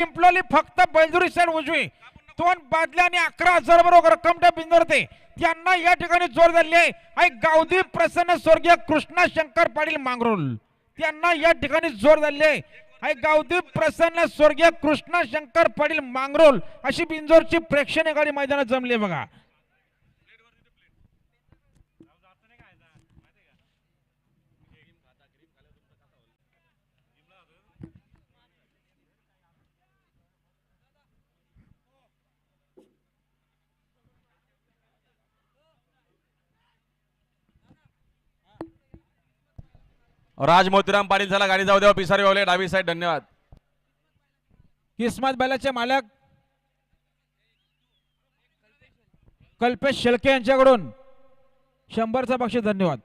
पिंपलोली फक्त बैजुरी साईड उजवी. दोन बादल्या आणि अकरा हजार बरोबर रक्कम बिंदरते. बिंदवरते त्यांना या ठिकाणी जोर झाली आहे. आणि गावदी प्रसन्न स्वर्गीय कृष्णा शंकर पाटील मांगरुल. त्यांना या ठिकाणी जोर झाली आहे. आणि गावदी प्रसन्न स्वर्गीय कृष्णा शंकर पाटील मांगरोल अशी बिंजोरची प्रेक्षणीय गाडी मैदानात जमली बघा. राज मोतीराम पाटील झाला गाडी जाऊ द्या. पिसारी वावले डावी साईड धन्यवाद. किस्मत बैलाचे मालक कल्पेश शेळके यांच्याकडून शंभरचा पक्ष धन्यवाद.